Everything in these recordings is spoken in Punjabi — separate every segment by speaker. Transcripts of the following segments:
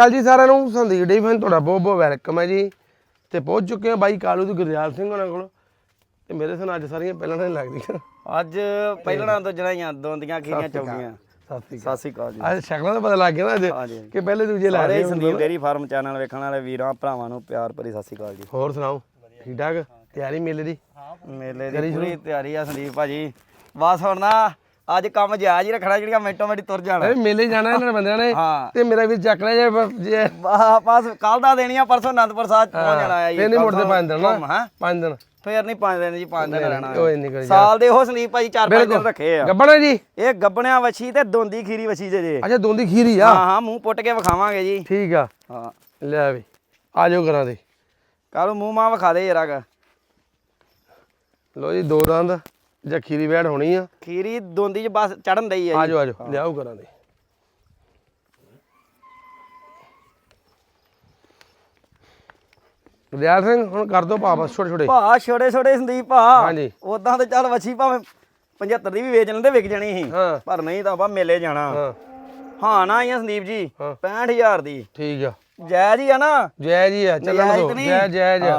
Speaker 1: ਕਾਲ ਜੀ ਸਾਰਿਆਂ ਨੂੰ ਸੰਦੀਪ ਡੇ ਫੈਨ ਤੁਹਾਡਾ ਬਹੁਤ ਬਹੁਤ ਵੈਲਕਮ ਹੈ ਜੀ। ਤੇ ਪਹੁੰਚ ਚੁੱਕੇ ਹਾਂ ਬਾਈ ਕਾਲੂ ਤੇ ਗੁਰਦਿਆਲ ਸਿੰਘ ਉਹਨਾਂ ਕੋਲ। ਤੇ ਮੇਰੇ ਸਾਨੂੰ ਅੱਜ ਸਾਰੀਆਂ ਪਹਿਲਾਂ ਨਹੀਂ ਲੱਗਦੀਆਂ।
Speaker 2: ਅੱਜ ਪਹਿਲਣਾ ਤੋਂ ਜਣਾਈਆਂ ਦੋਂਦੀਆਂ ਖੀਰੀਆਂ ਚੌਗੀਆਂ।
Speaker 1: ਸਤਿ ਸ਼੍ਰੀ ਅਕਾਲ।
Speaker 2: ਜੀ।
Speaker 1: ਅੱਜ ਸ਼ਕਲਾਂ ਦਾ ਪਤਾ ਲੱਗ ਗਿਆ ਨਾ ਅੱਜ। ਕਿ ਪਹਿਲੇ ਦੂਜੇ ਲਾ
Speaker 2: ਸਾਰੇ
Speaker 1: ਰਹੇ
Speaker 2: ਸੰਦੀਪ ਡੇਰੀ ਫਾਰਮ ਚੈਨਲ ਵੇਖਣ ਵਾਲੇ ਵੀਰਾਂ ਭਰਾਵਾਂ ਨੂੰ ਪਿਆਰ ਭਰੀ ਸਤਿ ਸ਼੍ਰੀ ਅਕਾਲ ਜੀ।
Speaker 1: ਹੋਰ ਸੁਣਾਓ? ਠੀਕ ਠਾਕ? ਤਿਆਰੀ ਮੇਲੇ ਦੀ?
Speaker 2: ਮੇਲੇ ਦੀ ਪੂਰੀ ਤਿਆਰੀ ਆ ਸੰਦੀਪ ਭਾਜੀ। ਬਸ ਹੁਣ ਨਾ ਅੱਜ ਕੰਮ ਜਾਇਜ਼ ਹੀ ਰੱਖਣਾ ਜਿਹੜੀਆਂ ਮਿੰਟੋ ਮਿੰਟ ਤੁਰ ਜਾਣਾ।
Speaker 1: ਅਰੇ ਮੇਲੇ ਜਾਣਾ ਇਹਨਾਂ ਬੰਦਿਆਂ ਨੇ। ਤੇ ਮੇਰਾ ਵੀ ਚੱਕ ਲਿਆ ਜੇ
Speaker 2: ਬਸ ਕੱਲ ਦਾ ਦੇਣੀ ਆ ਪਰਸੋਂ ਅਨੰਦਪੁਰ ਸਾਹਿਬ ਪਹੁੰਚ ਜਾਣਾ ਆ ਜੀ।
Speaker 1: ਫੇਰ ਨਹੀਂ ਮੁੜਦੇ ਪੰਜ ਦਿਨ ਨਾ? ਪੰਜ ਦਿਨ।
Speaker 2: ਫੇਰ ਨਹੀਂ ਪੰਜ ਦਿਨ ਜੀ ਪੰਜ ਦਿਨ ਰਹਿਣਾ ਸਾਲ ਦੇ ਉਹ ਸੰਦੀਪ ਭਾਜੀ ਚਾਰ ਪੰਜ ਦਿਨ ਰੱਖੇ ਆ।
Speaker 1: ਗੱਬਣਾ ਜੀ?
Speaker 2: ਇਹ ਗੱਬਣਿਆ ਵਛੀ ਤੇ ਦੋਂਦੀ ਖੀਰੀ ਵਛੀ ਜੇ ਜੇ।
Speaker 1: ਅੱਛਾ ਦੋਂਦੀ ਖੀਰੀ ਆ?
Speaker 2: ਹਾਂ ਹਾਂ ਮੂੰਹ ਪੁੱਟ ਕੇ ਵਿਖਾਵਾਂਗੇ ਜੀ।
Speaker 1: ਠੀਕ ਆ।
Speaker 2: ਹਾਂ।
Speaker 1: ਲੈ ਵੀ ਆ ਜਾਓ ਕਰਾਂ ਦੇ।
Speaker 2: ਕੱਲ ਮੂੰਹ ਮਾਂ ਵਿਖਾ ਦੇ ਜਰਾ ਕ।
Speaker 1: ਲੋ ਜੀ ਦੋ ਦੰਦ ਜਾਂ ਖੀਰੀ ਵੈੜ ਹੋਣੀ ਆ।
Speaker 2: ਖੀਰੀ ਦੋਂਦੀ ਚ ਬਸ ਚੜਨ ਦਈ ਆ
Speaker 1: ਆ
Speaker 2: ਜੀ।
Speaker 1: ਜਾਓ ਆ ਜਾਓ ਲਿਆਓ ਕਰਾਂ ਦੇ। ਗੁਰਦਿਆਲ ਸਿੰਘ ਹੁਣ ਕਰ ਦੋ ਪਾ ਬਸ ਛੋਟੇ ਛੋਟੇ
Speaker 2: ਭਾ ਛੋੜੇ ਛੋੜੇ ਸੰਦੀਪ ਭਾ
Speaker 1: ਹਾਂਜੀ।
Speaker 2: ਉਦਾਂ ਤੇ ਚੱਲ ਵਛੀ ਭਾਵੇਂ 75 ਦੀ ਵੀ ਵੇਚ ਲੈਂਦੇ ਵਿਕ ਜਾਣੀ ਸੀ। ਪਰ ਨਹੀਂ ਤਾਂ ਆਪਾਂ ਮੇਲੇ ਜਾਣਾ।
Speaker 1: ਹਾਂ।
Speaker 2: ਨਾ ਆਈਆਂ ਸੰਦੀਪ ਜੀ
Speaker 1: ਹਾਂ।
Speaker 2: 65000 ਦੀ।
Speaker 1: ਠੀਕ ਆ।
Speaker 2: ਜਾਇਜ਼ ਹੀ ਆ ਨਾ।
Speaker 1: ਜੈ ਜੀ ਆ ਚੱਲਣ ਦੋ? ਜੈ ਜੈ ਜੈ।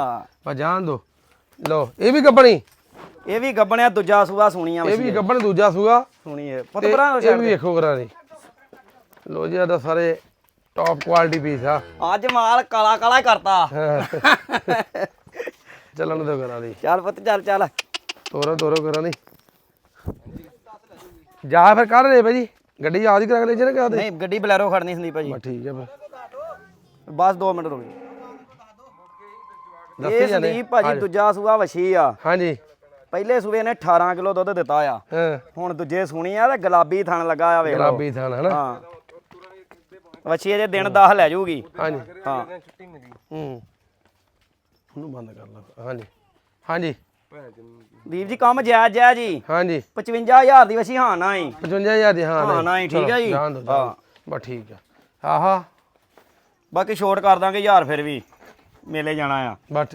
Speaker 1: ਬਸ ਜਾਣ ਦੋ। ਲੋ ਇਹ ਵੀ ਗੱਬਣੀ
Speaker 2: ਇਹ ਵੀ ਗੱਬਣਿਆ ਦੂਜਾ ਸੂਆ ਸੁਣੀਆਂ
Speaker 1: ਇਹ ਵੀ ਗੱਬਣ ਦੂਜਾ ਸੂਗਾ
Speaker 2: ਸੁਣੀ ਹੈ ਪੁੱਤ ਭਰਾ
Speaker 1: ਇਹ ਵੀ ਵੇਖੋ ਕਰਾਂ ਦੇ ਲੋ ਜੀ ਇਹਦਾ ਸਾਰੇ ਟੌਪ ਕੁਆਲਿਟੀ ਪੀਸ ਆ।
Speaker 2: ਅੱਜ ਮਾਲ ਕਾਲਾ ਕਾਲਾ ਕਰਤਾ।
Speaker 1: ਚੱਲਣ ਦੋ ਕਰਾਂ ਦੀ।
Speaker 2: ਚੱਲ ਪੁੱਤ ਚੱਲ ਚੱਲ।
Speaker 1: ਤੋਰੋ ਤੋਰੋ ਕਰਾਂ ਦੀ। ਜਾ ਫਿਰ ਕਰ ਲੈ ਭਾਜੀ ਗੱਡੀ ਆਦੀ ਕਰਾ ਲੈ ਜਣਾ ਕਹਦੇ
Speaker 2: ਨਹੀਂ ਗੱਡੀ ਬਲੈਰੋ ਖੜਨੀ ਸੰਦੀਪ ਭਾਜੀ
Speaker 1: ਠੀਕ ਹੈ ਫਿਰ।
Speaker 2: ਬਸ 2 ਮਿੰਟ ਰੁਕ
Speaker 1: ਦੱਸੀ
Speaker 2: ਇਹ
Speaker 1: ਜਾਂਦੇ
Speaker 2: ਸੰਦੀਪ ਭਾਜੀ ਦੂਜਾ ਸੂਆ ਵਛੀ ਆ।
Speaker 1: ਹਾਂਜੀ।
Speaker 2: ਪਹਿਲੇ ਸੂਏ ਨੇ 18 ਕਿਲੋ ਦੁੱਧ ਦਿੱਤਾ ਆ। ਹੁਣ ਦੂਜੇ ਸੂਣੀ ਆ ਤੇ ਗੁਲਾਬੀ ਥਣ ਲੱਗਾ ਆ ਵੇਖ ਲਓ।
Speaker 1: ਗੁਲਾਬੀ ਥਣ ਹਨਾ?
Speaker 2: ਹਾਂ। ਵਛੀ ਅਜੇ ਦਿਨ 10 ਲੈ ਜਾਊਗੀ
Speaker 1: ਹਾਂਜੀ।
Speaker 2: ਹਾਂ।
Speaker 1: ਹੂੰ। ਉਹਨੂੰ ਬੰਦ ਕਰ ਲਾ। ਹਾਂਜੀ। ਹਾਂਜੀ।
Speaker 2: ਦੀਪ ਜੀ ਕੰਮ ਜਾਇਜ਼ ਜਾਇਜ਼ ਜੀ।
Speaker 1: ਹਾਂਜੀ।
Speaker 2: 55000 ਦੀ ਵਸੀ ਹਾਂ ਨਾ ਹੀ।
Speaker 1: 55000 ਦੀ ਹਾਂ
Speaker 2: ਹਾਂ ਨਾ ਹੀ ਠੀਕ ਹੈ ਜੀ। ਹਾਂ
Speaker 1: ਬਾ ਠੀਕ ਆ। ਆਹਾ।
Speaker 2: ਬਾਕੀ ਛੋਟ ਕਰ ਦਾਂਗੇ ਯਾਰ ਫਿਰ ਵੀ। ਮੇਲੇ ਜਾਣਾ ਆ।
Speaker 1: ਬਟ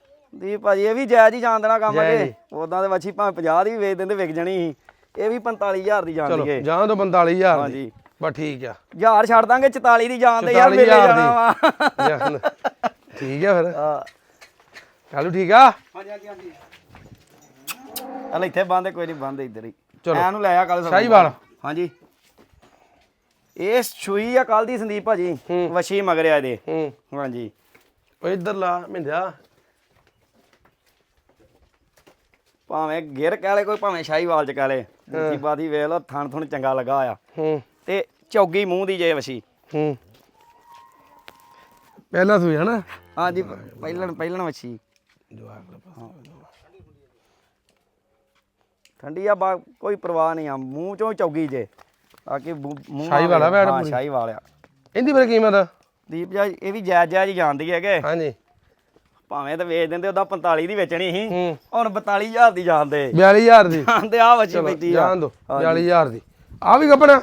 Speaker 2: ਦੀਪ ਭਾਜੀ ਇਹ ਵੀ ਜਾਇਜ਼ ਹੀ ਜਾਣ ਦੇਣਾ ਕੰਮ ਅਗੇ।
Speaker 1: ਹੀ।
Speaker 2: ਉਦਾਂ ਦੇ ਵਛੀ ਭਾਵੇਂ 50 ਦੀ ਵੀ ਵੇਚ ਦਿੰਦੇ ਵਿਕ ਜਾਣੀ ਸੀ। ਇਹ ਵੀ 45000 ਦੀ
Speaker 1: ਚਲੋ ਜਾਣ ਦੋ 45000 ਦੀ।
Speaker 2: ਹਾਂਜੀ।
Speaker 1: ਬਸ ਠੀਕ ਆ।
Speaker 2: ਹਜ਼ਾਰ ਛੱਡ ਦਾਂਗੇ 44 ਦੀ ਜਾਣ ਦੇ ਯਾਰ ਮੇਲੇ
Speaker 1: 44000
Speaker 2: ਜਾਣਾ ਵਾ।
Speaker 1: ਠੀਕ ਆ ਫਿਰ।
Speaker 2: ਹਾਂ।
Speaker 1: ਕਾਲੂ ਠੀਕ ਆ?
Speaker 2: ਹਾਂਜੀ ਹਾਂਜੀ ਹਾਂਜੀ। ਹਲ ਇੱਥੇ ਬੰਦੇ ਕੋਈ ਨਹੀਂ ਬੰਦੇ ਇੱਧਰ ਹੀ।
Speaker 1: ਚਲੋ।
Speaker 2: ਐ ਨੂੰ ਲੈ ਆ ਕੱਲ
Speaker 1: ਸ਼ਾਹੀਵਾਲ।
Speaker 2: ਹਾਂਜੀ। ਇਹ ਛੂਈ ਆ ਕੱਲ ਦੀ ਸੰਦੀਪ ਭਾਜੀ। ਵਸ਼ੀ ਮਗਰਿਆ ਇਹਦੇ।
Speaker 1: ਹੂੰ।
Speaker 2: ਹਾਂਜੀ।
Speaker 1: ਉਹ ਇੱਧਰ ਲਾ ਮਿੰਦਿਆ।
Speaker 2: ਭਾਵੇਂ ਗਿਰ ਕਹਿ ਲੈ ਕੋਈ ਭਾਵੇਂ ਸ਼ਾਹੀਵਾਲ ਚ ਕਹਿ ਲੈ ਦੂਜੀ ਬਾਦੀ ਵੇਖ ਲਓ ਥਣ ਥਣ ਚੰਗਾ ਲੱਗਾ ਆ
Speaker 1: ਹੂੰ।
Speaker 2: ਤੇ ਚੌਗੀ ਮੂੰਹ ਦੀ ਜੇ ਵਸ਼ੀ
Speaker 1: ਹੂੰ। ਪਹਿਲਾ ਸੂਈ ਹਨਾ?
Speaker 2: ਹਾਂਜੀ ਪਹਿਲਣ ਪਹਿਲਣ ਵਸ਼ੀ। ਠੰਡੀ ਆ ਬਾ ਕੋਈ ਪਰਵਾਹ ਨਹੀਂ ਆ ਮੂੰਹ ਚੋਂ ਚੌਗੀ ਜੇ। ਆ ਕਿ ਮੂੰਹ
Speaker 1: ਸ਼ਾਹੀਵਾਲ ਆ ਭੈਣ
Speaker 2: ਹਾਂ
Speaker 1: ਪੂਰੀ?
Speaker 2: ਸ਼ਾਹੀਵਾਲ ਆ।
Speaker 1: ਇਹਦੀ ਫਿਰ ਕੀਮਤ?
Speaker 2: ਦੀਪ ਜੀ ਇਹ ਵੀ ਜਾਇਜ਼ ਜਾਇਜ਼ ਹੀ ਜਾਣਦੀ ਹੈਗੇ।
Speaker 1: ਹਾਂਜੀ।
Speaker 2: ਭਾਵੇਂ ਤਾਂ ਵੇਚ ਦਿੰਦੇ ਉਹਦਾ 45 ਦੀ ਵੇਚਣੀ ਸੀ।
Speaker 1: ਹੂੰ।
Speaker 2: ਹੁਣ 42000 ਦੀ ਜਾਣਦੇ।
Speaker 1: 42000 ਦੀ।
Speaker 2: ਜਾਣਦੇ ਆ
Speaker 1: ਚਲੋ
Speaker 2: ਪੈਂਦੀ ਆ।
Speaker 1: ਜਾਣ ਦੋ 42000 ਦੀ। ਆ ਵੀ ਗੱਬਣਾ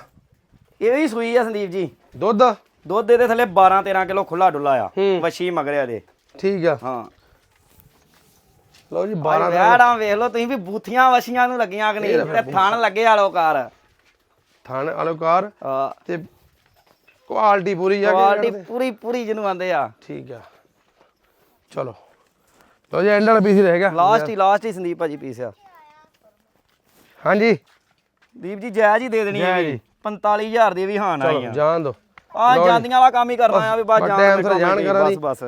Speaker 2: ਇਹ ਵੀ ਸੂਈ ਆ ਸੰਦੀਪ ਜੀ।
Speaker 1: ਦੁੱਧ?
Speaker 2: ਦੁੱਧ ਦੇ ਥੱਲੇ 12 13 ਕਿਲੋ ਖੁੱਲਾ ਡੁੱਲਾ ਆ
Speaker 1: ਹੂੰ।
Speaker 2: ਵਛੀ ਮਗਰਿਆ ਦੇ।
Speaker 1: ਠੀਕ ਆ।
Speaker 2: ਹਾਂ।
Speaker 1: ਲਓ ਜੀ 12
Speaker 2: ਬਾਰਾਂ ਵੈੜਾਂ ਵੇਖ ਲਓ ਤੁਸੀਂ ਵੀ ਬੂਥੀਆਂ ਵਛੀਆਂ ਨੂੰ ਲੱਗੀਆਂ ਕਿ ਨਹੀਂ? ਤੇ ਥਣ ਲੱਗੇ ਆਲੋਕਾਰ
Speaker 1: ਥਾਣ ਅਲੋਕਾਰ
Speaker 2: ਆ
Speaker 1: ਤੇ ਕੁਆਲਿਟੀ ਪੂਰੀ ਆ ਕਿ
Speaker 2: ਕੁਆਲਿਟੀ ਪੂਰੀ ਪੂਰੀ ਜਿਹਨੂੰ ਆਂਦੇ ਆ।
Speaker 1: ਠੀਕ ਆ। ਚਲੋ। ਲਓ ਜੀ ਐਂਡ ਵਾਲਾ ਪੀਸ ਰਹਿ ਗਿਆ।
Speaker 2: ਲਾਸਟ ਹੀ ਲਾਸਟ ਹੀ ਸੰਦੀਪ ਭਾਜੀ ਪੀਸ ਆ।
Speaker 1: ਹਾਂਜੀ।
Speaker 2: ਦੀਪ ਜੀ ਜਾਇਜ਼ ਹੀ ਦੇ ਦੇਣੀ ਹੈ ਜੀ।
Speaker 1: ਹੀ।
Speaker 2: 45000 ਦੀ ਵੀ ਹਾਂ ਨਾ
Speaker 1: ਚਲੋ
Speaker 2: ਆਈਆਂ
Speaker 1: ਜਾਣ ਦੋ।
Speaker 2: ਆ ਜਾਂਦੀਆਂ ਵਾਲਾ ਕੰਮ ਹੀ ਕਰਨਾ ਆ ਵੀ ਬਸ
Speaker 1: ਬਸ
Speaker 2: ਜਾਣ
Speaker 1: ਜਾਣ ਕਰਾਂ।
Speaker 2: ਬਸ ਬਸ।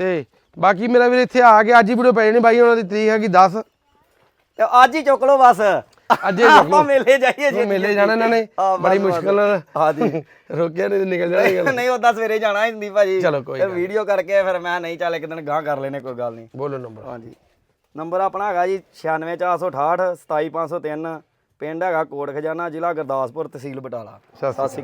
Speaker 1: ਤੇ ਬਾਕੀ ਮੇਰਾ ਵੀਰ ਇੱਥੇ ਆ ਕੇ ਅੱਜ ਹੀ ਵੀਡੀਓ ਪੈ ਜਾਣੀ ਬਾਈ ਉਹਨਾਂ ਦੀ ਤਰੀਕ ਹੈਗੀ 10
Speaker 2: ਤੇ ਅੱਜ ਹੀ ਚੁੱਕ ਲਓ ਬਸ।
Speaker 1: ਅੱਜ ਹੀ ਚੁੱਕ
Speaker 2: ਆਪਾਂ
Speaker 1: ਲਓ
Speaker 2: ਮੇਲੇ ਜਾਈਏ
Speaker 1: ਉਹ ਮੇਲੇ ਜਾਣਾ ਇਹਨਾਂ ਨੇ
Speaker 2: ਹਾਂ, ਬਸ,
Speaker 1: ਬੜੀ
Speaker 2: ਬਸ।
Speaker 1: ਮੁਸ਼ਕਲ ਨਾਲ
Speaker 2: ਹਾਂਜੀ
Speaker 1: ਰੋਕਿਆ ਨਹੀਂ ਤੇ ਨਿਕਲ ਜਾਣੀ ਗੱਲ।
Speaker 2: ਨਹੀਂ ਉਦਾਂ ਸਵੇਰੇ ਜਾਣਾ ਹੁੰਦੀ ਭਾਜੀ।
Speaker 1: ਚਲੋ, ਕੋਈ
Speaker 2: ਫਿਰ
Speaker 1: ਗੱਲ
Speaker 2: ਵੀਡੀਓ ਕਰਕੇ ਫਿਰ ਮੈਂ ਨਹੀਂ ਚੱਲ ਇੱਕ ਦਿਨ ਗਾਂ ਕਰ ਲੈਨੇ ਕੋਈ ਗੱਲ ਨਹੀਂ।
Speaker 1: ਬੋਲੋ ਨੰਬਰ।
Speaker 2: ਹਾਂਜੀ ਨੰਬਰ ਆਪਣਾ ਹੈਗਾ ਜੀ 96468 27503 ਪਿੰਡ ਹੈਗਾ ਕੋਟ ਖਜ਼ਾਨਾ ਜ਼ਿਲ੍ਹਾ ਗੁਰਦਾਸਪੁਰ ਤਹਿਸੀਲ ਬਟਾਲਾ।
Speaker 1: ਸਤਿ ਸ਼੍ਰੀ ਅਕਾਲ